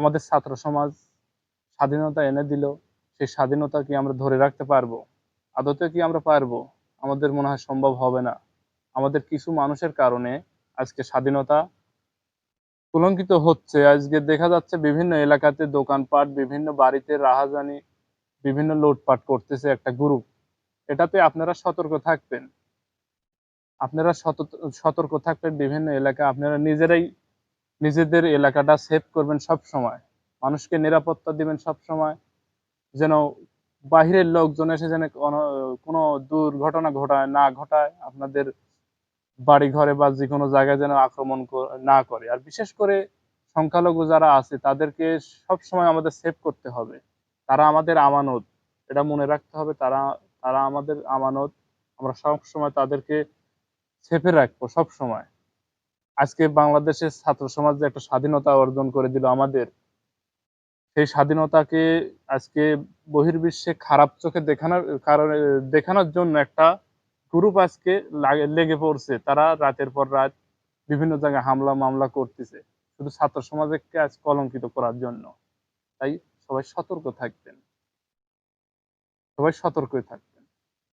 আমাদের ছাত্র সমাজ স্বাধীনতা এনে দিল, সেই স্বাধীনতা কি আমরা ধরে রাখতে পারব? আদতে কি আমরা পারব? আমাদের মনে হয় সম্ভব হবে না। আমাদের কিছু মানুষের কারণে আজকে স্বাধীনতা কুলঙ্কিত হচ্ছে। আজকে দেখা যাচ্ছে বিভিন্ন এলাকাতে দোকানপাট, বিভিন্ন বাড়িতে রাহাজানি, বিভিন্ন লুটপাট করতেছে একটা গ্রুপ এটাতে আপনারা সতর্ক থাকবেন। আপনারা সত- সতর্ক থাকবেন বিভিন্ন এলাকা। আপনারা নিজেরাই নিজেদের এলাকাটা সেভ করবেন সব সময় মানুষকে নিরাপত্তা দিবেন সব সময় যেন বাহিরের লোকজন এসে যেন কোনো- দুর্ঘটনা ঘটায়, না ঘটায়, আপনাদের বাড়ি ঘরে বা যে কোনো জায়গায় যেন আক্রমণ না করে। আর বিশেষ করে সংখ্যালঘু যারা আছে, তাদেরকে সব সময় আমাদের সেভ করতে হবে। তারা আমাদের আমানত, এটা মনে রাখতে হবে। তারা তারা আমাদের আমানত, আমরা সব সময় তাদেরকে সেফে রাখব সব সময় আজকে বাংলাদেশের ছাত্র সমাজ যে একটা স্বাধীনতা অর্জন করে দিল আমাদের, সেই স্বাধীনতাকে আজকে বহির্বিশ্বে খারাপ চোখে দেখানোর কারণে, দেখানোর জন্য একটা গ্রুপ আজকে লাগে- পড়ছে। তারা রাতের পর রাত বিভিন্ন জায়গায় হামলা, মামলা করতেছে। শুধু ছাত্র সমাজকে আজ কলঙ্কিত করার জন্য। তাই সবাই সতর্ক থাকবেন। সবাই সতর্কই থাকবেন।